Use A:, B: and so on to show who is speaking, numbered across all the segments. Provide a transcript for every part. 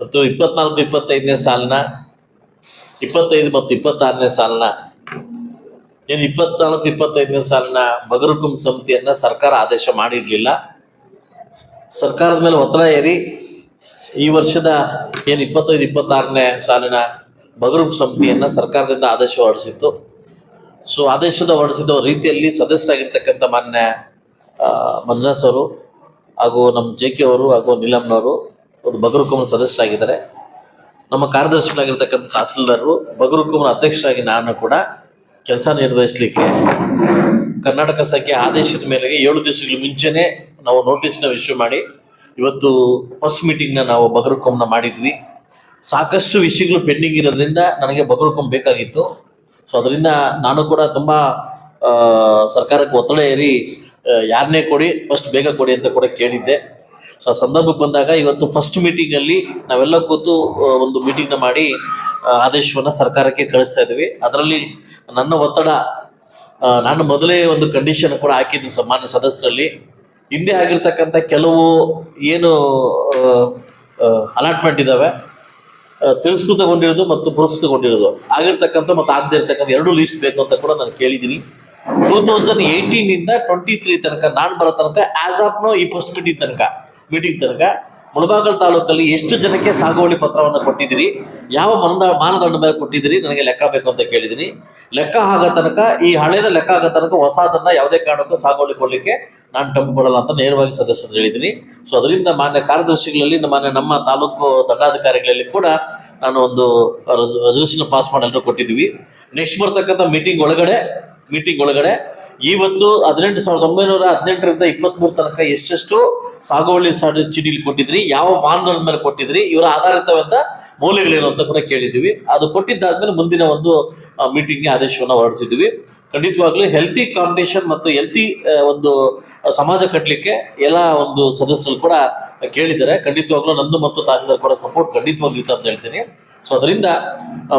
A: ಮತ್ತು ಇಪ್ಪತ್ನಾಲ್ಕು, ಇಪ್ಪತ್ತೈದನೇ ಸಾಲಿನ ಇಪ್ಪತ್ತೈದು ಮತ್ತು ಇಪ್ಪತ್ತಾರನೇ ಸಾಲಿನ ಏನು ಇಪ್ಪತ್ನಾಲ್ಕು, ಇಪ್ಪತ್ತೈದನೇ ಸಾಲಿನ ಬಗರುಕುಂ ಸಮಿತಿಯನ್ನ ಸರ್ಕಾರ ಆದೇಶ ಮಾಡಿರ್ಲಿಲ್ಲ. ಸರ್ಕಾರದ ಮೇಲೆ ಒತ್ತಡ ಏರಿ ಈ ವರ್ಷದ ಏನು ಇಪ್ಪತ್ತೈದು, ಇಪ್ಪತ್ತಾರನೇ ಸಾಲಿನ ಬಗರುಕುಂ ಸಮಿತಿಯನ್ನ ಸರ್ಕಾರದಿಂದ ಆದೇಶ ಹೊರಡಿಸಿತ್ತು. ಸೊ, ಆದೇಶದ ಹೊರಡಿಸಿದ ರೀತಿಯಲ್ಲಿ ಸದಸ್ಯರಾಗಿರ್ತಕ್ಕಂಥ ಮಾನ್ಯ ಮಂಜಾಸ್ ಅವರು ಹಾಗೂ ನಮ್ಮ ಜೆ ಕೆ ಅವರು ಹಾಗೂ ನೀಲಮ್ನವರು ಒಂದು ಬಗರುಕುಂನ ಸದಸ್ಯರಾಗಿದ್ದಾರೆ. ನಮ್ಮ ಕಾರ್ಯದರ್ಶಿಗಳಾಗಿರ್ತಕ್ಕಂಥ ತಹಸೀಲ್ದಾರರು ಬಗರುಕುಮನ ಅಧ್ಯಕ್ಷರಾಗಿ ನಾನು ಕೂಡ ಕೆಲಸ ನಿರ್ವಹಿಸಲಿಕ್ಕೆ ಕರ್ನಾಟಕ ಸಂಖ್ಯೆ ಆದೇಶದ ಮೇರೆಗೆ ಏಳು ದಿವಸಗಳ ಮುಂಚೆನೆ ನಾವು ನೋಟಿಸ್ನ ಇಶ್ಯೂ ಮಾಡಿ, ಇವತ್ತು ಫಸ್ಟ್ ಮೀಟಿಂಗ್ನ ನಾವು ಬಗರುಕುಂನ ಮಾಡಿದ್ವಿ. ಸಾಕಷ್ಟು ವಿಷಯಗಳು ಪೆಂಡಿಂಗ್ ಇರೋದ್ರಿಂದ ನನಗೆ ಬಗರುಕುಂ ಬೇಕಾಗಿತ್ತು. ಸೊ ಅದರಿಂದ ನಾನು ಕೂಡ ತುಂಬ ಸರ್ಕಾರಕ್ಕೆ ಒತ್ತಡ ಏರಿ ಯಾರನ್ನೇ ಕೊಡಿ ಫಸ್ಟ್ ಬೇಗ ಕೊಡಿ ಅಂತ ಕೂಡ ಕೇಳಿದ್ದೆ. ಸೊ ಆ ಸಂದರ್ಭಕ್ಕೆ ಬಂದಾಗ ಇವತ್ತು ಫಸ್ಟ್ ಮೀಟಿಂಗ್ ಅಲ್ಲಿ ನಾವೆಲ್ಲ ಕೂತು ಒಂದು ಮೀಟಿಂಗ್ನ ಮಾಡಿ ಆದೇಶವನ್ನ ಸರ್ಕಾರಕ್ಕೆ ಕಳಿಸ್ತಾ ಇದ್ವಿ. ಅದರಲ್ಲಿ ನನ್ನ ಒತ್ತಡ ನಾನು ಮೊದಲೇ ಒಂದು ಕಂಡೀಷನ್ ಕೂಡ ಹಾಕಿದ್ದೆ ಸಮಾನ ಸದಸ್ಯರಲ್ಲಿ. ಹಿಂದೆ ಆಗಿರ್ತಕ್ಕಂಥ ಕೆಲವು ಏನು ಅಲಾಟ್ಮೆಂಟ್ ಇದ್ದಾವೆ ತಿರಸ್ಕೃತಗೊಂಡಿರೋದು ಮತ್ತು ಪುರಸ್ಕೃತಗೊಂಡಿರೋದು ಆಗಿರ್ತಕ್ಕಂಥ ಮತ್ತು ಆಗದೆ ಇರ್ತಕ್ಕಂಥ ಎರಡು ಲಿಸ್ಟ್ ಬೇಕು ಅಂತ ಕೂಡ ನಾನು ಕೇಳಿದ್ದೀನಿ. ಟೂ ತೌಸಂಡ್ ಏಯ್ಟೀನಿಂದ ಟ್ವೆಂಟಿ ತ್ರೀ ತನಕ, ನಾನು ಬರೋ ತನಕ ಆಸ್ ಆಫ್ ನೋ ಈ ಫಸ್ಟ್ ಮೀಟಿಂಗ್ ತನಕ. ಮೀಟಿಂಗ್ ತನಕ ಮುಳಬಾಗಲ್ ತಾಲೂಕಲ್ಲಿ ಎಷ್ಟು ಜನಕ್ಕೆ ಸಾಗುವಳಿ ಪತ್ರವನ್ನು ಕೊಟ್ಟಿದ್ದೀರಿ? ಯಾವ ಮನದ, ಮಾನದಂಡ ಮೇಲೆ ಕೊಟ್ಟಿದ್ದೀರಿ? ನನಗೆ ಲೆಕ್ಕ ಬೇಕು ಅಂತ ಕೇಳಿದ್ದೀನಿ. ಲೆಕ್ಕ ಆಗೋ ತನಕ, ಈ ಹಳೇದ ಲೆಕ್ಕ ಆಗೋ ತನಕ ಹೊಸದನ್ನ ಯಾವುದೇ ಕಾರಣಕ್ಕೂ ಸಾಗುವಳಿ ಕೊಡಲಿಕ್ಕೆ ನಾನು ಟಂಪು ಕೊಡಲ್ಲ ಅಂತ ನೇರವಾಗಿ ಸದಸ್ಯರು ಹೇಳಿದ್ದೀನಿ. ಸೊ ಅದರಿಂದ ಮಾನ್ಯ ಕಾರ್ಯದರ್ಶಿಗಳಲ್ಲಿ, ಮಾನ್ಯ ನಮ್ಮ ತಾಲೂಕು ದಂಡಾಧಿಕಾರಿಗಳಲ್ಲಿ ಕೂಡ ನಾನು ಒಂದು ರೆಸಲ್ಯೂಷನ್ ಪಾಸ್ ಮಾಡಲು ಕೊಟ್ಟಿದ್ದೀವಿ. ನೆಕ್ಸ್ಟ್ ಬರ್ತಕ್ಕಂಥ ಮೀಟಿಂಗ್ ಒಳಗಡೆ ಮೀಟಿಂಗ್ ಒಳಗಡೆ ಇವತ್ತು ಹದಿನೆಂಟು ಸಾವಿರದ ಒಂಬೈನೂರ ಹದಿನೆಂಟರಿಂದ ಇಪ್ಪತ್ಮೂರು ತನಕ ಎಷ್ಟೆಷ್ಟು ಸಾಗುವಳಿ ಚೀಟಿಲಿ ಕೊಟ್ಟಿದ್ರಿ, ಯಾವ ಮಾನದಂಡದ ಮೇಲೆ ಕೊಟ್ಟಿದ್ರಿ, ಇವರ ಆಧಾರಿತವಾದ ಮೌಲ್ಯಗಳೇನು ಅಂತ ಕೂಡ ಕೇಳಿದ್ದೀವಿ. ಅದು ಕೊಟ್ಟಿದ್ದಾದ್ಮೇಲೆ ಮುಂದಿನ ಒಂದು ಮೀಟಿಂಗ್ಗೆ ಆದೇಶವನ್ನು ಹೊರಡಿಸಿದ್ವಿ ಖಂಡಿತವಾಗ್ಲೂ ಹೆಲ್ತಿ ಕಾಂಪಿಟೇಷನ್ ಮತ್ತು ಹೆಲ್ತಿ ಒಂದು ಸಮಾಜ ಕಟ್ಟಲಿಕ್ಕೆ ಎಲ್ಲ ಒಂದು ಸದಸ್ಯರು ಕೂಡ ಕೇಳಿದ್ದಾರೆ. ಖಂಡಿತವಾಗ್ಲೂ ನಂದು ಮತ್ತು ತಹಸೀಲ್ದಾರ್ ಕೂಡ ಸಪೋರ್ಟ್ ಖಂಡಿತವಾಗ್ಲೂ ಅಂತ ಹೇಳ್ತೀನಿ. ಸೊ ಅದರಿಂದ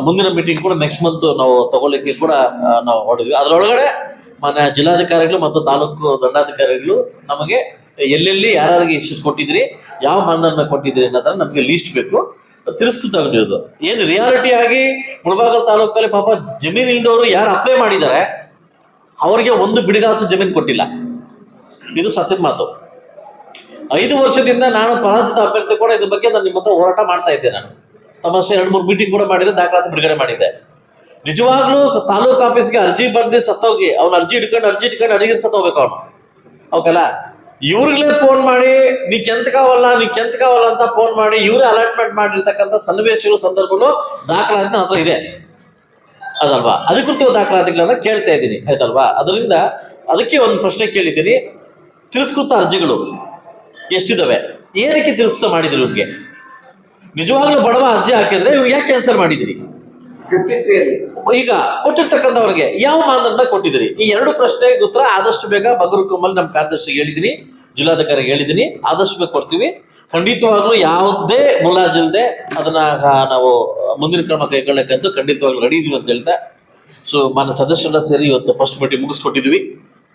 A: ಮುಂದಿನ ಮೀಟಿಂಗ್ ಕೂಡ ನೆಕ್ಸ್ಟ್ ಮಂತ್ ನಾವು ತಗೊಳ್ಳಿಕ್ಕೆ ಕೂಡ ನಾವು ಹೊರಡಿದ್ವಿ. ಅದರೊಳಗಡೆ ಮಾನ್ಯ ಜಿಲ್ಲಾಧಿಕಾರಿಗಳು ಮತ್ತು ತಾಲೂಕು ದಂಡಾಧಿಕಾರಿಗಳು ನಮಗೆ ಎಲ್ಲೆಲ್ಲಿ ಯಾರ್ಯಾರಿಗೆ ಎಷ್ಟು ಕೊಟ್ಟಿದ್ರಿ, ಯಾವ ಮಾನದಂಡ ಕೊಟ್ಟಿದ್ರಿ ಅನ್ನೋದನ್ನ ನಮಗೆ ಲೀಸ್ಟ್ ಬೇಕು. ತಿರಸ್ಕೃತಗೊಂಡಿರೋದು ಏನು ರಿಯಾಲಿಟಿ ಆಗಿ ಮುಳಬಾಗಲ್ ತಾಲೂಕಲ್ಲಿ ಪಾಪ ಜಮೀನು ಇಲ್ದವರು ಯಾರು ಅಪ್ಲೈ ಮಾಡಿದ್ದಾರೆ ಅವರಿಗೆ ಒಂದು ಬಿಡಿಗಾಸು ಜಮೀನು ಕೊಟ್ಟಿಲ್ಲ. ಇದು ಸತ್ಯದ ಮಾತು. ಐದು ವರ್ಷದಿಂದ ನಾನು ಪರಾಜಿತ ಅಭ್ಯರ್ಥಿ ಕೂಡ ಇದ್ರ ಬಗ್ಗೆ ನಾನು ನಿಮ್ಮ ಹತ್ರ ಹೋರಾಟ ಮಾಡ್ತಾ ಇದ್ದೆ ನಾನು. ತಮಾಷೆ ಎರಡು, ಮೂರು ಮೀಟಿಂಗ್ ಕೂಡ ಮಾಡಿದ್ದೆ ದಾಖಲಾತಿ ಬಿಡುಗಡೆ ಮಾಡಿದ್ದೆ. ನಿಜವಾಗ್ಲೂ ತಾಲೂಕು ಆಫೀಸ್ಗೆ ಅರ್ಜಿ ಬರ್ದಿ ಸತ್ತೋಗಿ ಅವ್ನ ಅರ್ಜಿ ಇಟ್ಕೊಂಡು ಅರ್ಜಿ ಇಟ್ಕೊಂಡು ಅಡಿಗೆ ಸತ್ತೋಗ್ಬೇಕು ಅವನು. ಓಕೆಲ್ಲ ಇವ್ರಿಗಳೇ ಫೋನ್ ಮಾಡಿ, ನೀ ಕೆಂತಕಾವಲ್ಲ ನೀ ಕೆಂತಕಾವಲ್ಲ ಅಂತ ಫೋನ್ ಮಾಡಿ, ಇವರೇ ಅಲಾಟ್ಮೆಂಟ್ ಮಾಡಿರ್ತಕ್ಕಂಥ ಸನ್ನಿವೇಶಗಳು, ಸಂದರ್ಭಗಳು ದಾಖಲಾತಿ ಹತ್ರ ಇದೆ. ಅದಲ್ವಾ? ಅಧಿಕೃತ ದಾಖಲಾತಿಗಳನ್ನ ಕೇಳ್ತಾ ಇದ್ದೀನಿ, ಆಯ್ತಲ್ವಾ? ಅದರಿಂದ ಅದಕ್ಕೆ ಒಂದು ಪ್ರಶ್ನೆ ಕೇಳಿದ್ದೀನಿ. ತಿರಸ್ಕೃತ ಅರ್ಜಿಗಳು ಎಷ್ಟಿದಾವೆ? ಏನಕ್ಕೆ ತಿರಸ್ಕೃತ ಮಾಡಿದ್ರು ಇವ್ರಿಗೆ? ನಿಜವಾಗ್ಲೂ ಬಡವ ಅರ್ಜಿ ಹಾಕಿದ್ರೆ ಇವ್ರು ಯಾಕೆ ಕ್ಯಾನ್ಸಲ್ ಮಾಡಿದಿರಿ? ಈಗ ಕೊಟ್ಟಿರ್ತಕ್ಕಂಥವ್ರಿಗೆ ಯಾವ ಮಾನದಂಡ ಕೊಟ್ಟಿದ್ದೀರಿ? ಈ ಎರಡು ಪ್ರಶ್ನೆಗೆ ಉತ್ತರ ಆದಷ್ಟು ಬೇಗ ಬಗರು ಕಮಲ್ ನಮ್ಮ ಕಾರ್ಯದರ್ಶಿಗೆ ಹೇಳಿದ್ದೀನಿ, ಜಿಲ್ಲಾಧಿಕಾರಿಗೆ ಹೇಳಿದ್ದೀನಿ, ಆದಷ್ಟು ಬೇಗ ಕೊಡ್ತೀವಿ. ಖಂಡಿತವಾಗ್ಲೂ ಯಾವುದೇ ಮುಲಾಜಿಲ್ಲದೆ ಅದನ್ನ ನಾವು ಮುಂದಿನ ಕ್ರಮ ಕೈಗೊಳ್ಳಕ್ಕಂತೂ ಖಂಡಿತವಾಗ್ಲೂ ರೆಡಿ ಇದೀವಿ ಅಂತ ಹೇಳ್ತಾ, ಸೊ ಮಾನ್ಯ ಸದಸ್ಯರೆಲ್ಲ ಸೇರಿ ಇವತ್ತು ಫಸ್ಟ್ ಪಟ್ಟಿ ಮುಗಿಸ್ಕೊಟ್ಟಿದ್ವಿ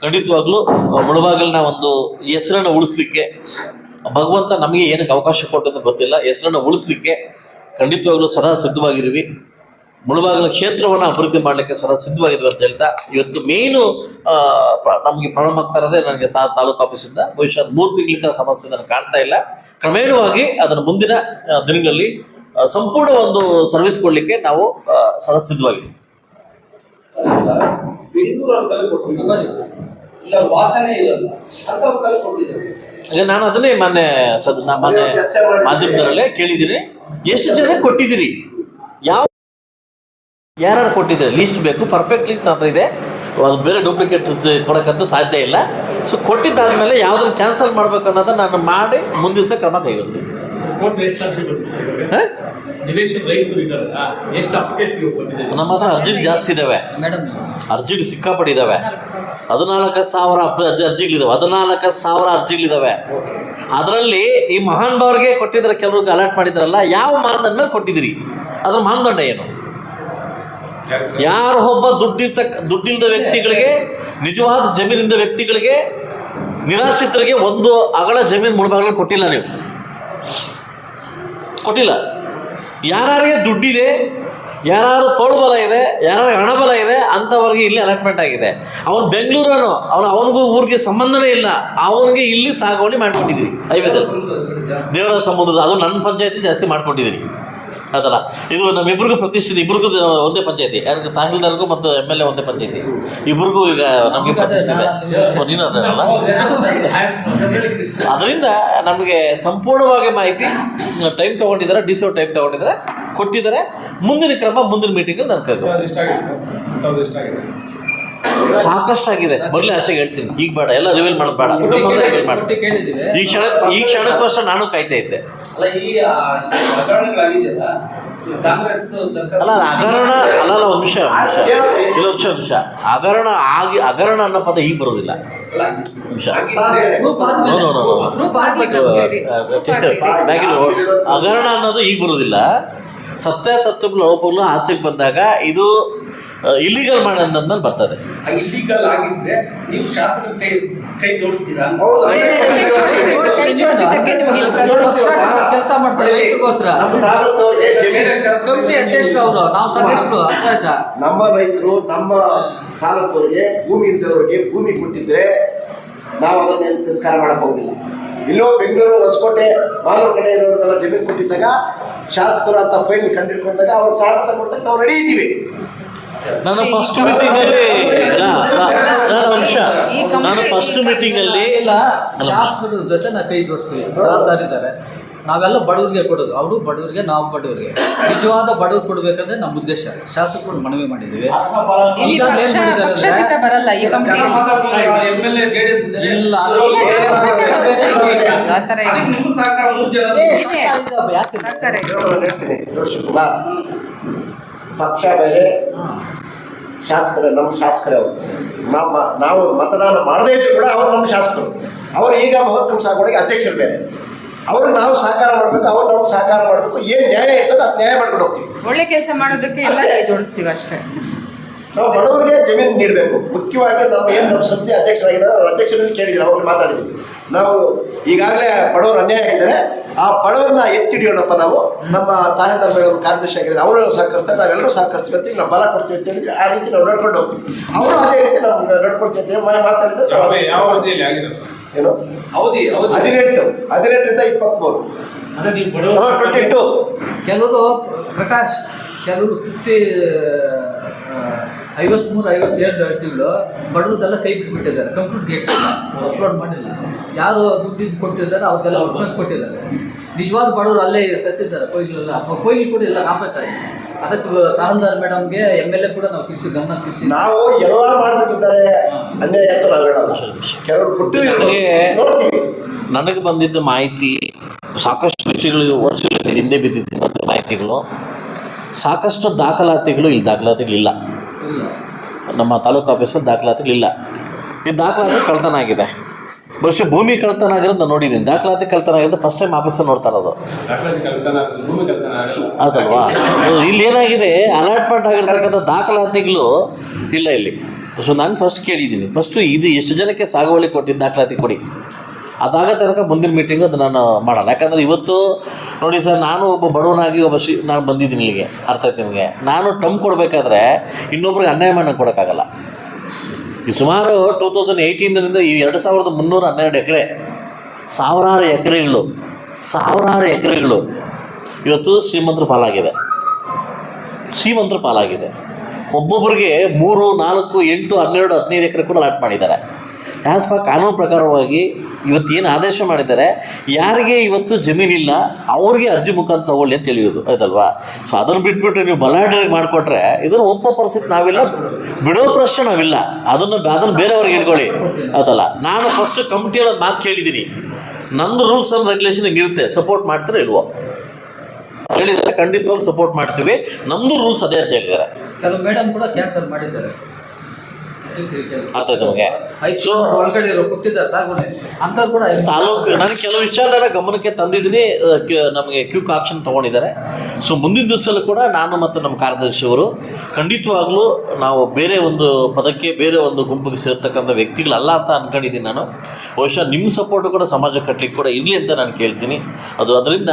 A: ಖಂಡಿತವಾಗ್ಲೂ ಮುಳಬಾಗಿಲಿನ ಒಂದು ಹೆಸರನ್ನು ಉಳಿಸ್ಲಿಕ್ಕೆ, ಭಗವಂತ ನಮಗೆ ಏನಕ್ಕೆ ಅವಕಾಶ ಕೊಟ್ಟಂತ ಗೊತ್ತಿಲ್ಲ, ಹೆಸರನ್ನು ಉಳಿಸ್ಲಿಕ್ಕೆ ಖಂಡಿತವಾಗ್ಲೂ ಸದಾ ಸಿದ್ಧವಾಗಿದ್ದೀವಿ. ಮುಳುಬಾಗಿಲ ಕ್ಷೇತ್ರವನ್ನು ಅಭಿವೃದ್ಧಿ ಮಾಡಲಿಕ್ಕೆ ಸದಾ ಸಿದ್ಧವಾಗಿದ್ವಿ ಅಂತ ಹೇಳ್ತಾ ಇವತ್ತು ಮೇನು ನಮಗೆ ಪ್ರಾರಂಭ ಆಗ್ತಾ ಇರೋದೇ ನನಗೆ ತಾ ತಾಲೂಕು ಆಫೀಸಿಂದ. ಬಹುಶಃ ಮೂರು ತಿಂಗಳಿಂದ ಸಮಸ್ಯೆ ನನಗೆ ಕಾಣ್ತಾ ಇಲ್ಲ. ಕ್ರಮೇಣವಾಗಿ ಅದನ್ನು ಮುಂದಿನ ದಿನಗಳಲ್ಲಿ ಸಂಪೂರ್ಣ ಒಂದು ಸರ್ವಿಸ್ ಕೊಡಲಿಕ್ಕೆ ನಾವು ಸದಾ ಸಿದ್ಧವಾಗಿದ್ದೀವಿ. ನಾನು ಅದನ್ನೇ ಮೊನ್ನೆ ಮಾಧ್ಯಮದಲ್ಲೇ ಕೇಳಿದ್ದೀನಿ. ಎಷ್ಟು ಜನ ಕೊಟ್ಟಿದ್ದೀರಿ? ಯಾರು ಕೊಟ್ಟಿದ್ರೆ ಲೀಸ್ಟ್ ಬೇಕು. ಪರ್ಫೆಕ್ಟ್ ಲೀಸ್ಟ್ ಹತ್ರ ಇದೆ. ಅದು ಬೇರೆ ಡೂಪ್ಲಿಕೇಟ್ ಕೊಡೋಕ್ಕಂತೂ ಸಾಧ್ಯ ಇಲ್ಲ. ಸೊ ಕೊಟ್ಟಿದ್ದಾದ್ಮೇಲೆ ಯಾವುದನ್ನು ಕ್ಯಾನ್ಸಲ್ ಮಾಡಬೇಕು ಅನ್ನೋದನ್ನ ನಾನು ಮಾಡಿ ಮುಂದಿನ ದಿವಸ ಕ್ರಮ ಕೈಗೊಳ್ತೀನಿ ನಮ್ಮ ಹತ್ರ ಅರ್ಜಿಗಳು ಜಾಸ್ತಿ ಇದಾವೆ.
B: ಮೇಡಮ್
A: ಅರ್ಜಿಗಳು ಸಿಕ್ಕಾಪಟ್ಟಿದ್ದಾವೆ ಹದಿನಾಲ್ಕು ಸಾವಿರ. ಅರ್ಜಿಗಳಿದಾವೆ. ಹದಿನಾಲ್ಕು ಸಾವಿರ ಅರ್ಜಿಗಳಿದಾವೆ. ಅದರಲ್ಲಿ ಈ ಮಹಾನ್ ಭಾವ್ರಿಗೆ ಕೊಟ್ಟಿದ್ರೆ ಕೆಲವ್ರಿಗೆ ಅಲರ್ಟ್ ಮಾಡಿದ್ರಲ್ಲ ಯಾವ ಮಾನದಂಡ ಮೇಲೆ ಕೊಟ್ಟಿದ್ದೀರಿ? ಅದ್ರ ಮಾನದಂಡ ಏನು? ಯಾರು? ಒಬ್ಬ ದುಡ್ಡಿರ್ತ ದುಡ್ಡಿಲ್ಲದ ವ್ಯಕ್ತಿಗಳಿಗೆ ನಿಜವಾದ ಜಮೀನಿಂದ ವ್ಯಕ್ತಿಗಳಿಗೆ ನಿರಾಶ್ರಿತರಿಗೆ ಒಂದು ಅಗಳ ಜಮೀನು ಮುಳುಭಾಗಲು ಕೊಟ್ಟಿಲ್ಲ ನೀವು. ಕೊಟ್ಟಿಲ್ಲ. ಯಾರ್ಯಾರಿಗೆ ದುಡ್ಡಿದೆ ಯಾರು ತೋಳ್ಬಲ ಇದೆ ಯಾರು ಹಣಬಲ ಇದೆ ಅಂಥವ್ರಿಗೆ ಇಲ್ಲಿ ಅಲಾಟ್ಮೆಂಟ್ ಆಗಿದೆ. ಅವನು ಬೆಂಗಳೂರನು ಅವನು ಅವನಿಗೂ ಊರಿಗೆ ಸಂಬಂಧನೇ ಇಲ್ಲ. ಅವನಿಗೆ ಇಲ್ಲಿ ಸಾಗುವಳಿ ಮಾಡ್ಕೊಂಡಿದ್ರಿ ಐವತ್ತು. ದೇವರ ಸಮುದ್ರದ ಅದು ನನ್ನ ಪಂಚಾಯತಿ ಜಾಸ್ತಿ ಮಾಡ್ಕೊಂಡಿದ್ದೀನಿ ಅದಲ್ಲ. ಇದು ನಮ್ಮಿಬ್ರಿಗೂ ಪ್ರತಿಷ್ಠಿತ ಇಬ್ರಿಗೂ ಒಂದೇ ಪಂಚಾಯತಿ. ಯಾರಿಗೆ ತಹಸೀಲ್ದಾರ್ಗೂ ಮತ್ತು ಎಂ ಎಲ್ ಎ ಒಂದೇ ಪಂಚಾಯತಿ. ಇಬ್ರಿಗೂ ಈಗ ನಮಗೆ ಪ್ರತಿಷ್ಠಿತ.
B: ನಾನು
A: ನೀನು ಅದಲ್ಲ ಅದರಿಂದ ನಮಗೆ ಸಂಪೂರ್ಣವಾಗಿ ಮಾಹಿತಿ ಟೈಮ್ ತೊಗೊಂಡಿದ್ದಾರೆ ಡಿ ಸಿ ಅವ್ರು ಟೈಮ್ ತೊಗೊಂಡಿದ್ದಾರೆ ಕೊಟ್ಟಿದ್ದಾರೆ. ಮುಂದಿನ ಕ್ರಮ ಮುಂದಿನ ಮೀಟಿಂಗಲ್ಲಿ ನಾನು ಕರೆದು ಸಾಕಷ್ಟು ಆಗಿದೆ ಮೊದಲೇ ಆಚೆಗೆ ಹೇಳ್ತೀನಿ. ಈಗ ಬೇಡ. ಎಲ್ಲ ರಿವೀಲ್ ಮಾಡೋದು ಬೇಡ. ಈ ಕ್ಷಣ ಈ ಕ್ಷಣಕ್ಕೋಸ್ಕರ ನಾನು ಕಾಯ್ತಾ ಇದ್ದೆ.
C: ಅಲ್ಲ ಈ ಹಗರಣಗಳಾಗಿದೆಯಲ್ಲ? ಕಾಂಗ್ರೆಸ್
A: ಅಲ್ಲ ಅಲ್ಲ, ಹಗರಣ ಅಲ್ಲ ಅಲ್ಲ ಒಂದು ನಿಮಿಷ ಒಂದು ನಿಮಿಷ. ಇಲ್ಲ ನಿಮಿಷ ಹಗರಣ ಆಗಿ ಹಗರಣ ಅನ್ನೋ ಪದ ಈಗ ಬರೋದಿಲ್ಲ. ನಿಮಿಷ. ಬ್ಯಾಗಿನ ಹಗರಣ ಅನ್ನೋದು ಈಗ ಬರೋದಿಲ್ಲ. ಸತ್ಯ ಲೋಪಗಳು ಆಚೆಗೆ ಬಂದಾಗ ಇದು ಇಲ್ಲಿಗಲ್ ಮಾಡೋದ್ಮೇಲೆ ಬರ್ತದೆ
C: ಇಲ್ಲಿಗಲ್ ಆಗಿದ್ರೆ ನೀವು ಶಾಸಕರ ಕೈ ಕೈ ಜೋಡಿಸ್ತೀರಾ
B: ಕೆಲಸ ಮಾಡ್ತಾರೆ ಅಧ್ಯಕ್ಷರು ಅವರು ನಾವು ಸದಸ್ಯರು ಆಯ್ತಾ
D: ನಮ್ಮ ರೈತರು ನಮ್ಮ ತಾಲೂಕವರಿಗೆ ಭೂಮಿ ಇದ್ದವರಿಗೆ ಭೂಮಿ ಕೊಟ್ಟಿದ್ರೆ ನಾವು ಅದನ್ನ ತಿರಸ್ಕಾರ ಮಾಡಕ್ ಹೋಗಿಲ್ಲ ಇಲ್ಲೋ ಬೆಂಗಳೂರು ಹೊಸಕೋಟೆ ಮಾಲೂರು ಕಡೆ ಇರೋರ್ಗೆಲ್ಲ ಜಮೀನು ಕೊಟ್ಟಿದ್ದಾಗ ಶಾಸಕರು ಅಂತ ಫೈಲ್ ಕಂಡಿಡ್ಕೊಂಡಾಗ ಅವ್ರು ಸಾಲ ತಗೊಂಡಾಗ ನಾವು ರೆಡಿ ಇದ್ದೀವಿ
A: ನಾನು ಫಸ್ಟ್ ಮೀಟಿಂಗ್ ಅಲ್ಲಿ ನಾನು ಫಸ್ಟ್ ಮೀಟಿಂಗ್
B: ಅಲ್ಲಿ ಶಾಸಕರ ಜೊತೆ ನಾ ಕೈ ಜೋಡಿಸ್ತೀವಿ. ಜವಾಬ್ದಾರಿದ್ದಾರೆ ನಾವೆಲ್ಲ ಬಡವರಿಗೆ ಕೊಡೋದು. ಅವರು ಬಡವರಿಗೆ ನಾವು ಬಡವರಿಗೆ. ನಿಜವಾದ ಬಡವ್ರು ಕೊಡಬೇಕಂದ್ರೆ ನಮ್ಮ ಉದ್ದೇಶ. ಶಾಸಕರು ಮನವಿ ಮಾಡಿದ್ದೀವಿ
E: ಇಲ್ಲಿ ಪಕ್ಷ
C: ಬೇರೆ ನಿಮ್ಮ
D: ಶಾಸಕರೇ ನಮ್ಮ ಶಾಸಕರೇ ಅವರು. ನಾವು ನಾವು ಮತದಾನ ಮಾಡದೇ ಇದ್ರು ಕೂಡ ಅವರು ನಮ್ಮ ಶಾಸಕರು. ಅವರು ಈಗ ಮಹತ್ವ ಸಾಗುವಳಿಗೆ ಅಧ್ಯಕ್ಷರು ಬೇರೆ. ಅವ್ರಿಗೆ ನಾವು ಸಹಕಾರ ಮಾಡಬೇಕು ಅವ್ರು ನಮ್ಗೆ ಸಹಕಾರ ಮಾಡಬೇಕು. ಏನು ನ್ಯಾಯ ಇರ್ತದೆ ಅದು ನ್ಯಾಯ ಮಾಡ್ಕೊಂಡು ಹೋಗ್ತೀವಿ.
E: ಒಳ್ಳೆ ಕೆಲಸ ಮಾಡೋದಕ್ಕೆ ಎಲ್ಲ ಜೋಡಿಸ್ತೀವಿ ಅಷ್ಟೇ.
D: ನಾವು ಬಡವರಿಗೆ ಜಮೀನು ನೀಡಬೇಕು. ಮುಖ್ಯವಾಗಿ ನಾವು ಏನು ನಮ್ಮ ಸಂಸ್ಥೆ ಅಧ್ಯಕ್ಷರಾಗಿದ್ದಾರೆ ಅವ್ರ ಅಧ್ಯಕ್ಷರಲ್ಲಿ ಕೇಳಿದ್ರು ಅವ್ರಿಗೆ ಮಾತಾಡಿದ್ದೀವಿ. ನಾವು ಈಗಾಗಲೇ ಬಡವರು ಅನ್ಯಾಯ ಆಗಿದ್ದಾರೆ. ಆ ಬಡವರನ್ನ ಎತ್ತಿಡಿಯೋಣಪ್ಪ ನಾವು. ನಮ್ಮ ತಹಸೀಲ್ದಾರ್ ಮೇಡಮ್ ಕಾರ್ಯದರ್ಶಿ ಆಗಿದ್ದಾರೆ. ಅವರು ಸಹಕರಿಸ್ತಾರೆ ನಾವೆಲ್ಲರೂ ಸಹಕರಿಸ್ತೀವಿ ಅಂತ ನಾವು ಬಲ ಕೊಡ್ತೀವಿ ಅಂತ ಹೇಳಿದ್ರೆ ಆ ರೀತಿ ನಾವು ನಡ್ಕೊಂಡು ಹೋಗ್ತೀವಿ. ಅವರು ಅದೇ ರೀತಿ ನಾವು ನಡ್ಕೊಳ್ತೀವಿ ಅಂತ ಮಾತಾಡಿದ್ರೆ ಏನು?
C: ಅವಧಿ
D: ಹದಿನೆಂಟು. ಹದಿನೆಂಟರಿಂದ ಇಪ್ಪತ್ತ್ಮೂರು
C: ಅದೇ ನೀವು ಬಡವರು
D: ಟ್ವೆಂಟಿ ಟು
B: ಕೆಲವರು ಪ್ರಕಾಶ್ ಕೆಲವರು ಫಿಫ್ಟಿ ಐವತ್ಮೂರು ಐವತ್ತೇಳು ಅರ್ಜಿಗಳು ಬಡವ್ರದ್ದೆಲ್ಲ ಕೈ ಬಿಟ್ಬಿಟ್ಟಿದ್ದಾರೆ ಕಂಪ್ಯೂಟರ್ ಗೇಟ್ಸ್ ಅಪ್ಲೋಡ್ ಮಾಡಿಲ್ಲ. ಯಾರು ದುಡ್ಡಿದ್ದು ಕೊಟ್ಟಿದ್ದಾರೆ ಅವ್ರಿಗೆಲ್ಲ ಅಡ್ವಾನ್ಸ್ ಕೊಟ್ಟಿದ್ದಾರೆ. ನಿಜವಾದ ಬಡವರು ಅಲ್ಲೇ ಸತ್ತಿದ್ದಾರೆ ಕೊಯ್ಲೆಲ್ಲ ಕೊಯ್ಲಿ ಕೂಡ ಇಲ್ಲ ಆಪತ್ತಾಗಿ. ಅದಕ್ಕೆ ತಹಲ್ದಾರ್ ಮೇಡಮ್ಗೆ ಎಂ ಎಲ್ ಎ ಕೂಡ ನಾವು ತಿಳಿಸಿ ಗಮನ ತಿಳಿಸಿ.
D: ನಾವು ಎಲ್ಲ ಮಾಡಿಬಿಟ್ಟಿದ್ದಾರೆ. ಅನ್ಯಾಯ ಅಂತ ನಾವು ಹೇಳಲ್ಲ ಕೆಲವರು ಕೊಟ್ಟು
A: ನನಗೆ ಬಂದಿದ್ದ ಮಾಹಿತಿ ಸಾಕಷ್ಟು ವಿಷಯಗಳು ವರ್ಷಗಳ ಹಿಂದೆ ಬಿದ್ದಿದ್ದ ಮಾಹಿತಿಗಳು ಸಾಕಷ್ಟು ದಾಖಲಾತಿಗಳು ಇಲ್ಲಿ ದಾಖಲಾತಿಗಳಿಲ್ಲ.
B: ಇಲ್ಲ
A: ನಮ್ಮ ತಾಲೂಕು ಆಫೀಸಲ್ಲಿ ದಾಖಲಾತಿಗಳಿಲ್ಲ ಈ ದಾಖಲಾತಿ ಕಳ್ತನ ಆಗಿದೆ. ಬಹುಶಃ ಭೂಮಿ ಕಳ್ತನ ಆಗಿರೋದು ನಾನು ನೋಡಿದ್ದೀನಿ. ದಾಖಲಾತಿ ಕಳ್ತನ ಆಗಿರೋದು ಫಸ್ಟ್ ಟೈಮ್ ಆಫೀಸಲ್ಲಿ ನೋಡ್ತಾ ಇರೋದು. ಅದಲ್ವಾ? ಇಲ್ಲಿ ಏನಾಗಿದೆ? ಅಲಾಟ್ಮೆಂಟ್ ಆಗಿರ್ತಕ್ಕಂಥ ದಾಖಲಾತಿಗಳು ಇಲ್ಲ ಇಲ್ಲಿ. ಸೊ ನಾನು ಫಸ್ಟ್ ಕೇಳಿದ್ದೀನಿ. ಫಸ್ಟು ಇದು ಎಷ್ಟು ಜನಕ್ಕೆ ಸಾಗುವಳಿ ಕೊಟ್ಟಿದ್ದು ದಾಖಲಾತಿ ಕೊಡಿ. ಅದಾಗ ತನಕ ಮುಂದಿನ ಮೀಟಿಂಗ್ ಅದು ನಾನು ಮಾಡೋಲ್ಲ. ಯಾಕಂದರೆ ಇವತ್ತು ನೋಡಿ ಸರ್, ನಾನು ಒಬ್ಬ ಬಡವನಾಗಿ ಒಬ್ಬ ಶಿ ನಾನು ಬಂದಿದ್ದೀನಿ ಇಲ್ಲಿಗೆ. ಅರ್ಥ ಆಯ್ತು ನಿಮಗೆ? ನಾನು ಟಮ್ ಕೊಡಬೇಕಾದ್ರೆ ಇನ್ನೊಬ್ರಿಗೆ ಅನ್ಯಾಯ ಮಾಡಿ ಕೊಡೋಕ್ಕಾಗಲ್ಲ. ಈ ಸುಮಾರು ಟೂ ತೌಸಂಡ್ ಏಯ್ಟೀನಿಂದ ಈ ಎರಡು ಸಾವಿರದ ಮುನ್ನೂರ ಹನ್ನೆರಡು ಎಕರೆ, ಸಾವಿರಾರು ಎಕರೆಗಳು ಸಾವಿರಾರು ಎಕರೆಗಳು ಇವತ್ತು ಶ್ರೀಮಂತರ ಪಾಲಾಗಿದೆ. ಶ್ರೀಮಂತರ ಪಾಲಾಗಿದೆ. ಒಬ್ಬೊಬ್ಬರಿಗೆ ಮೂರು, ನಾಲ್ಕು, ಎಂಟು, ಹನ್ನೆರಡು, ಹದಿನೈದು ಎಕರೆ ಕೂಡ ಲಾಟ್ ಮಾಡಿದ್ದಾರೆ. ಆ್ಯಸ್ ಪರ್ ಕಾನೂನು ಪ್ರಕಾರವಾಗಿ ಏನು ಆದೇಶ ಮಾಡಿದ್ದಾರೆ, ಯಾರಿಗೆ ಇವತ್ತು ಜಮೀನಿಲ್ಲ ಅವ್ರಿಗೆ ಅರ್ಜಿ ಮುಖಾಂತರ ತಗೊಳ್ಳಿ ಅಂತ ಹೇಳಿರೋದು ಆಯ್ತಲ್ವಾ? ಸೊ ಅದನ್ನು ಬಿಟ್ಬಿಟ್ಟು ನೀವು ಬಲಾಢ್ಯ ಮಾಡಿಕೊಟ್ರೆ ಇದನ್ನು ಒಪ್ಪೋ ಪರಿಸ್ಥಿತಿ ನಾವಿಲ್ಲ, ಬಿಡೋ ಪ್ರಶ್ನೆ ನಾವಿಲ್ಲ. ಅದನ್ನು ಅದನ್ನು ಬೇರೆಯವ್ರಿಗೆ ಹೇಳ್ಕೊಳ್ಳಿ, ಆಯ್ತಲ್ಲ? ನಾನು ಫಸ್ಟ್ ಕಮಿಟಿ ಅನ್ನೋದು ಮಾತು ಕೇಳಿದ್ದೀನಿ. ನಂದು ರೂಲ್ಸ್ ಆ್ಯಂಡ್ ರೆಗ್ಯುಲೇಷನ್ ಹಿಂಗಿರುತ್ತೆ ಸಪೋರ್ಟ್ ಮಾಡ್ತಾರೆ ಇಲ್ವೋ? ಹೇಳಿದ್ದಾರೆ ಖಂಡಿತವಾಗ್ಲೂ ಸಪೋರ್ಟ್ ಮಾಡ್ತೀವಿ. ನಮ್ಮದು ರೂಲ್ಸ್ ಅದೇ ಅಂತ ಹೇಳಿದ್ದಾರೆ.
B: ಕೆಲವು ಮೇಡಮ್ ಕೂಡ ಕ್ಯಾನ್ಸಲ್ ಮಾಡಿದ್ದಾರೆ.
A: ಅರ್ಥ ಆಯ್ತು
B: ಸೊ ಒಳಗಡೆ ಇರೋ ಅಂತ ಕೂಡ
A: ತಾಲೂಕು ನನಗೆ ಕೆಲವು ವಿಚಾರನ ಗಮನಕ್ಕೆ ತಂದಿದ್ದೀನಿ ನಮಗೆ ಕ್ಯೂಕ್ ಆಕ್ಷನ್ ತಗೊಂಡಿದ್ದಾರೆ. ಸೊ ಮುಂದಿನ ದಿವಸಲ್ಲೂ ಕೂಡ ನಾನು ಮತ್ತು ನಮ್ಮ ಕಾರ್ಯದರ್ಶಿಯವರು ಖಂಡಿತವಾಗ್ಲೂ ನಾವು ಬೇರೆ ಒಂದು ಪದಕ್ಕೆ ಬೇರೆ ಒಂದು ಗುಂಪಿಗೆ ಸೇರ್ತಕ್ಕಂಥ ವ್ಯಕ್ತಿಗಳಲ್ಲ ಅಂತ ಅನ್ಕೊಂಡಿದ್ದೀನಿ ನಾನು. ಬಹುಶಃ ನಿಮ್ಮ ಸಪೋರ್ಟು ಕೂಡ ಸಮಾಜ ಕಟ್ಟಲಿಕ್ಕೆ ಕೂಡ ಇರಲಿ ಅಂತ ನಾನು ಕೇಳ್ತೀನಿ. ಅದು ಅದರಿಂದ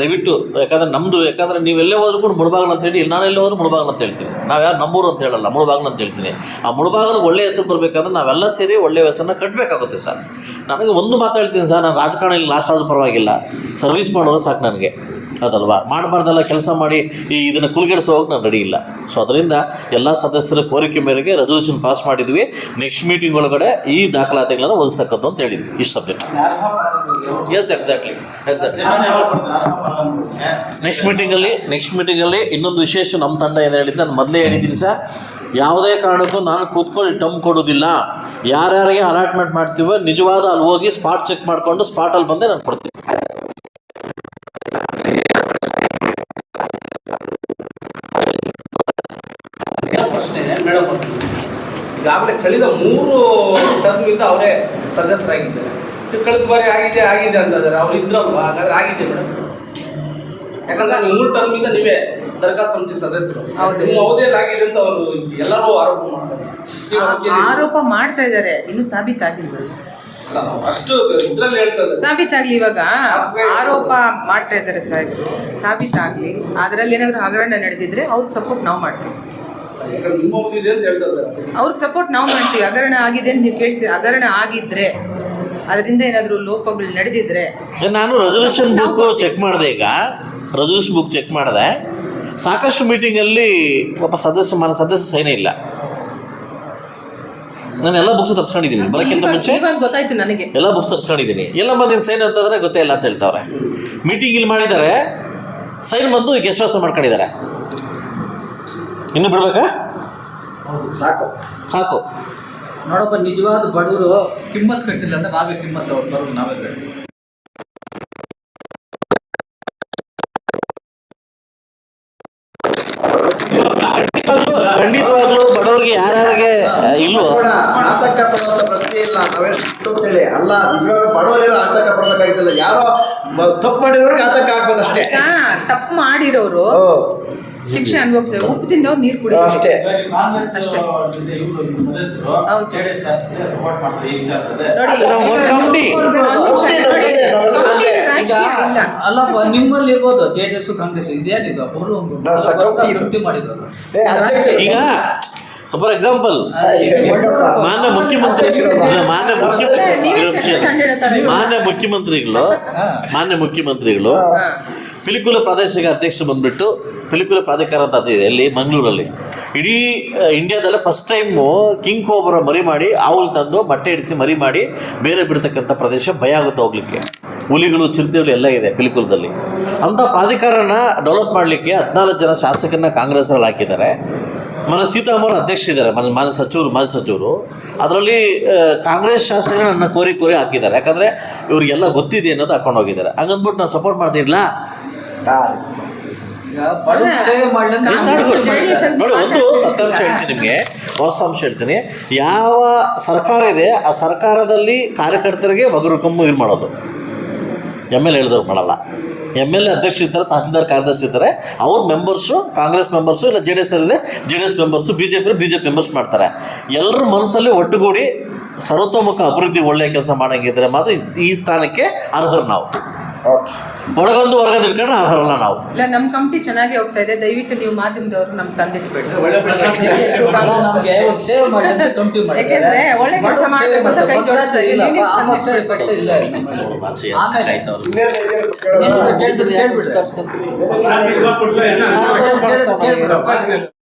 A: ದಯವಿಟ್ಟು, ಯಾಕಂದರೆ ನಮ್ಮದು ಯಾಕಂದರೆ ನೀವೆಲ್ಲೇ ಹೋದ್ರು ಕೂಡ ಮುಳುಬಾಗಲ ಅಂತ ಹೇಳಿ ನಾನೆಲ್ಲೇ ಹೋದ್ರು ಮುಳುಬಾಗಲ ಅಂತ ಹೇಳ್ತೀನಿ. ನಾವು ಯಾರು ನಮ್ಮೂರು ಅಂತ ಹೇಳಲ್ಲ, ಮುಳುಬಾಗಲ ಅಂತ ಹೇಳ್ತೀನಿ. ಆ ಮುಳುಬಾಗಲ ಒಳ್ಳೆ ಹೆಸರು ಬರಬೇಕಾದ್ರೆ ನಾವೆಲ್ಲ ಸೇರಿ ಒಳ್ಳೆ ಹೆಸರನ್ನ ಕಟ್ಟಬೇಕಾಗುತ್ತೆ ಸರ್. ನನಗೆ ಒಂದು ಮಾತು ಹೇಳ್ತೀನಿ ಸರ್, ನಾನು ರಾಜಕಾರಣ ಇಲ್ಲಿ ಲಾಸ್ಟ್ ಆದರೂ ಪರವಾಗಿಲ್ಲ. ಸರ್ವಿಸ್ ಮಾಡೋದು ಸಾಕು ನನಗೆ. ಅದಲ್ವಾ? ಮಾಡಬಾರ್ದಲ್ಲ ಕೆಲಸ ಮಾಡಿ ಈ ಇದನ್ನು ಕುಲ್ಗೆಡಿಸೋ ನಾವು ರೆಡಿ ಇಲ್ಲ. ಸೊ ಅದರಿಂದ ಎಲ್ಲ ಸದಸ್ಯರ ಕೋರಿಕೆ ಮೇರೆಗೆ ರೆಸೊಲ್ಯೂಷನ್ ಪಾಸ್ ಮಾಡಿದ್ವಿ. ನೆಕ್ಸ್ಟ್ ಮೀಟಿಂಗ್ ಒಳಗಡೆ ಈ ದಾಖಲಾತಿಗಳನ್ನು ಒದಿಸ್ತಕ್ಕದ್ದು ಅಂತ ಹೇಳಿದ್ವಿ. ಈ subject yes exactly exactly next ಮೀಟಿಂಗಲ್ಲಿ next ಮೀಟಿಂಗಲ್ಲಿ ಇನ್ನೊಂದು ವಿಶೇಷ ನಮ್ಮ ತಂಡ ಏನು ಹೇಳಿದ್ದು? ನಾನು ಮೊದಲೇ ಹೇಳಿದ್ದೀನಿ ಸರ್. ಯಾವುದೇ ಕಾರಣಕ್ಕೂ ನಾನು ಕೂತ್ಕೊಂಡು ಟಮ್ ಕೊಡೋದಿಲ್ಲ. ಯಾರ್ಯಾರಿಗೆ ಅಲಾಟ್ಮೆಂಟ್ ಮಾಡ್ತೀವೋ, ನಿಜವಾದ ಅಲ್ಲಿ ಹೋಗಿ ಸ್ಪಾಟ್ ಚೆಕ್ ಮಾಡಿಕೊಂಡು ಸ್ಪಾಟಲ್ಲಿ ಬಂದೇ ನಾನು ಕೊಡ್ತೀನಿ.
C: ಈಗಾಗಲೇ ಕಳೆದ ಮೂರು ಟರ್ಮ್ ಇಂದ ಅವರೇ ಸದಸ್ಯರಾಗಿದ್ದಾರೆ. ಕಳೆದ ಬಾರಿ ಆಗಿದೆ ಆಗಿದೆ ಅಂತಂದ್ರೆ ಅವ್ರು ಇದ್ರಲ್ವಾ? ಹಾಗಾದ್ರೆ ಆಗಿದೆ ಮೇಡಮ್. ಯಾಕಂದ್ರೆ ಮೂರು ಟರ್ಮ್ ಇಂದ ನೀವೇ ದರ್ಗಾ ಸಮಿತಿ ಸದಸ್ಯರು. ನಿಮ್ಮ ಅವಧಿಯಲ್ಲಿ ಆಗಿದೆ ಅಂತ ಅವರು ಎಲ್ಲರೂ ಆರೋಪ ಮಾಡ್ತಾರೆ.
E: ಆರೋಪ ಮಾಡ್ತಾ ಇದ್ದಾರೆ. ಇನ್ನು ಸಾಬೀತಾಗಿಲ್ಲ
C: ಅಷ್ಟು ಇದ್ರಲ್ಲಿ ಹೇಳ್ತಾ
E: ಸಾಬೀತಾಗ್ಲಿ ಇವಾಗ. ಆರೋಪ ಮಾಡ್ತಾ ಇದ್ದಾರೆ ಸಾಹೇಬ್ ಸಾಬೀತಾಗ್ಲಿ ಅದರಲ್ಲಿ ಏನಾದ್ರು ಹಗರಣ ನಡೆದಿದ್ರೆ ಅವ್ರಿಗೆ ಸಪೋರ್ಟ್ ನಾವು ಮಾಡ್ತೀವಿ. ಅವ್ರಿಗೆ ಸಪೋರ್ಟ್ ನಾವು ಮಾಡ್ತೀವಿ. ಹಗರಣ ಆಗಿದೆ ಅಂತ ನೀವು ಕೇಳ್ತೀವಿ ಹಗರಣ ಆಗಿದ್ರೆ ಅದರಿಂದ ಏನಾದರೂ ಲೋಪಗಳು ನಡೆದಿದ್ರೆ
A: ನಾನು ರೆಸೊಲ್ಯೂಷನ್ ಬುಕ್ ಚೆಕ್ ಮಾಡಿದೆ ಈಗ. ರೆಸೊಲ್ಯೂಷನ್ ಬುಕ್ ಚೆಕ್ ಮಾಡಿದೆ. ಸಾಕಷ್ಟು ಮೀಟಿಂಗಲ್ಲಿ ಒಬ್ಬ ಸದಸ್ಯ ಮನ ಸದಸ್ಯ ಸೈನೇ ಇಲ್ಲ. ನಾನು ಎಲ್ಲ ಬುಕ್ಸ್ ತರ್ಸ್ಕೊಂಡಿದ್ದೀನಿ. ಬರೋಕ್ಕಿಂತ ಮುಂಚೆ
E: ಗೊತ್ತಾಯ್ತು ನನಗೆ.
A: ಎಲ್ಲ ಬುಕ್ಸ್ ತರ್ಸ್ಕೊಂಡಿದ್ದೀನಿ. ಎಲ್ಲ ಬಂದಿನ ಸೈನ್ ಅಂತಂದ್ರೆ ಗೊತ್ತೇ ಇಲ್ಲ ಅಂತ ಹೇಳ್ತಾವ್ರೆ. ಮೀಟಿಂಗ್ ಇಲ್ಲಿ ಮಾಡಿದ್ದಾರೆ. ಸೈನ್ ಬಂದು ಗೆಸ್ಟ್ ಹೌಸ್ ಮಾಡ್ಕೊಂಡಿದ್ದಾರೆ? ಇನ್ನು ಬಿಡ್ಬೇಕಾ?
D: ಸಾಕು.
A: ಸಾಕು.
B: ನೋಡಪ್ಪ ನಿಜವಾದ ಬಡವರು ಕಿಮ್ಮತ್ ಕಟ್ಟಿಲ್ಲ ಅಂದ್ರೆ ನಾವೇ ಕಿಮ್ಮತ್ ಅವ್ರು ಬರೋದು ನಾವೇ ಕಟ್ಟಿ
A: ಖಂಡಿತವಾಗ್ಲೂ ಬಡವರಿಗೆ ಯಾರ್ಯಾರಿಗೆ ಇಲ್ವೋ?
D: ಆತಂಕ ಪಡುವಂತ ಪ್ರಶ್ನೆ ಇಲ್ಲ ನಾವೆಷ್ಟು ಅಂತೇಳಿ ಅಲ್ಲ ನಿಜವಾಗ ಬಡವರೇನು ಆತಂಕ ಪಡಬೇಕಾಗಿತ್ತಲ್ಲ. ಯಾರೋ ತಪ್ಪು ಮಾಡಿದವ್ರಿಗೆ ಆತಂಕ ಆಗ್ಬೋದಷ್ಟೇ
E: ತಪ್ಪು ಮಾಡಿರೋರು ಶಿಕ್ಷೆ ಅನುಭವಿಸ್ತಾರೆ ಉಪ್ಪು ತಿಂದವ್ರು ನೀರು
D: ಅಷ್ಟೇ.
F: ಕಾಂಗ್ರೆಸ್
E: ಅಷ್ಟೇ.
B: ಅಲ್ಲಪ್ಪ ನಿಮ್ಮಲ್ಲಿ ಇರ್ಬೋದು ಕಾಂಗ್ರೆಸ್ ಇದೇನಿದು ಅವರು
D: ನಾವು ಇದು.
B: ಮಾಡಿದ್ರು
D: ಏ, ಅಧ್ಯಕ್ಷ
A: ಈಗ ಫಾರ್ ಎಕ್ಸಾಂಪಲ್ ಮಾನ್ಯ ಮುಖ್ಯಮಂತ್ರಿ ಮಾನ್ಯ ಮುಖ್ಯಮಂತ್ರಿ. ಮಾನ್ಯ ಮುಖ್ಯಮಂತ್ರಿಗಳು ಮಾನ್ಯ ಮುಖ್ಯಮಂತ್ರಿಗಳು. ಪಿಲಿಕುಲ ಪ್ರಾದೇಶಿಕ ಅಧ್ಯಕ್ಷ ಬಂದ್ಬಿಟ್ಟು ಪಿಲಿಕುಲ ಪ್ರಾಧಿಕಾರ ಅಂತ ಇದೆ ಅಲ್ಲಿ ಮಂಗಳೂರಲ್ಲಿ. ಇಡೀ ಇಂಡಿಯಾದಲ್ಲೇ ಫಸ್ಟ್ ಟೈಮು ಕಿಂಗ್ ಕೋಬ್ರ ಮರಿ ಮಾಡಿ ಆవులు ತಂದು ಬಟ್ಟೆ ಇಡಿಸಿ ಮರಿ ಮಾಡಿ ಬೇರೆ ಬಿಡ್ತಕ್ಕಂಥ ಪ್ರದೇಶ ಭಯ ಆಗುತ್ತೆ ಹೋಗ್ಲಿಕ್ಕೆ. ಹುಲಿಗಳು, ಚಿರತೆಗಳು ಎಲ್ಲ ಇದೆ ಪಿಲಿಕುಲದಲ್ಲಿ ಅಂಥ ಪ್ರಾಧಿಕಾರನ ಡೆವಲಪ್ ಮಾಡಲಿಕ್ಕೆ ಹದಿನಾಲ್ಕು ಜನ ಶಾಸಕರನ್ನ ಕಾಂಗ್ರೆಸ್ನಲ್ಲಿ ಹಾಕಿದ್ದಾರೆ. ಮನ ಸೀತಾರಾಮನ್ ಅಧ್ಯಕ್ಷ ಇದ್ದಾರೆ ಮನ ಮನ ಸಚಿವರು ಮಾಜಿ ಸಚಿವರು. ಅದರಲ್ಲಿ ಕಾಂಗ್ರೆಸ್ ಶಾಸಕರು ನನ್ನ ಕೋರಿ ಕೋರಿ ಹಾಕಿದ್ದಾರೆ. ಯಾಕಂದರೆ ಇವರಿಗೆಲ್ಲ ಗೊತ್ತಿದೆ ಅನ್ನೋದು ಹಾಕೊಂಡು ಹೋಗಿದ್ದಾರೆ. ಹಂಗಂದ್ಬಿಟ್ಟು ನಾನು ಸಪೋರ್ಟ್ ಮಾಡ್ತಿರ್ಲಿಲ್ಲ ನೋಡಿ ಒಂದು ಸತ್ಯಾಂಶ ಹೇಳ್ತೀನಿ ನಿಮಗೆ. ವಾಸ್ತವಾಂಶ ಹೇಳ್ತೀನಿ. ಯಾವ ಸರ್ಕಾರ ಇದೆ ಆ ಸರ್ಕಾರದಲ್ಲಿ ಕಾರ್ಯಕರ್ತರಿಗೆ ಮಗರು ಕಮ್ಮು ಇದು ಮಾಡೋದು. ಎಂ ಎಲ್ ಹೇಳಿದವ್ರು ಮಾಡಲ್ಲ. ಎಂ ಎಲ್ ಎ ಅಧ್ಯಕ್ಷ ಇರ್ತಾರೆ ತಹಸೀಲ್ದಾರ್ ಕಾರ್ಯದರ್ಶಿ ಇರ್ತಾರೆ. ಅವ್ರ ಮೆಂಬರ್ಸು ಕಾಂಗ್ರೆಸ್ ಮೆಂಬರ್ಸು ಇಲ್ಲ ಜೆ ಡಿ ಎಸ್ ಇದೆ J D S members B J P B J P members ಮಾಡ್ತಾರೆ. ಎಲ್ಲರ ಮನಸ್ಸಲ್ಲಿ ಒಟ್ಟುಗೂಡಿ ಸರ್ವತೋಮುಖ ಅಭಿವೃದ್ಧಿ ಒಳ್ಳೆಯ ಕೆಲಸ ಮಾಡಂಗಿದ್ರೆ ಮಾತ್ರ ಈ- ಸ್ಥಾನಕ್ಕೆ ಅರ್ಹರು ನಾವು. ಒಳಗೊಂದು ಹೊರಗೊಂದು ನಾವು.
E: ಇಲ್ಲ ನಮ್ಮ ಕಮಿಟಿ ಚೆನ್ನಾಗಿ ಹೋಗ್ತಾ ಇದೆ. ದಯವಿಟ್ಟು ನೀವು ಮಾಧ್ಯಮದವರು ನಮ್ ತಂದಿಟ್ಬೇಡಿ
C: ಒಳ್ಳೆ ಪ್ರಶ್ನೆ.
E: JDS,
B: ಅಲ್ಲ,
E: ಕಾಂಗ್ರೆಸ್.
B: ಒಂದು ಸೇವೆ ಮಾಡಿ ಅಂತ ಕಮಿಟಿ
E: ಯಾಕೆಂದ್ರೆ ಒಳ್ಳೆ ಕೆಲ್ಸ ಮಾಡ್ಬೇಕು ಅಂತ. ಕೈ ಜೋಡಿಸ್ತಾ ಇದ್ದೀನಿ.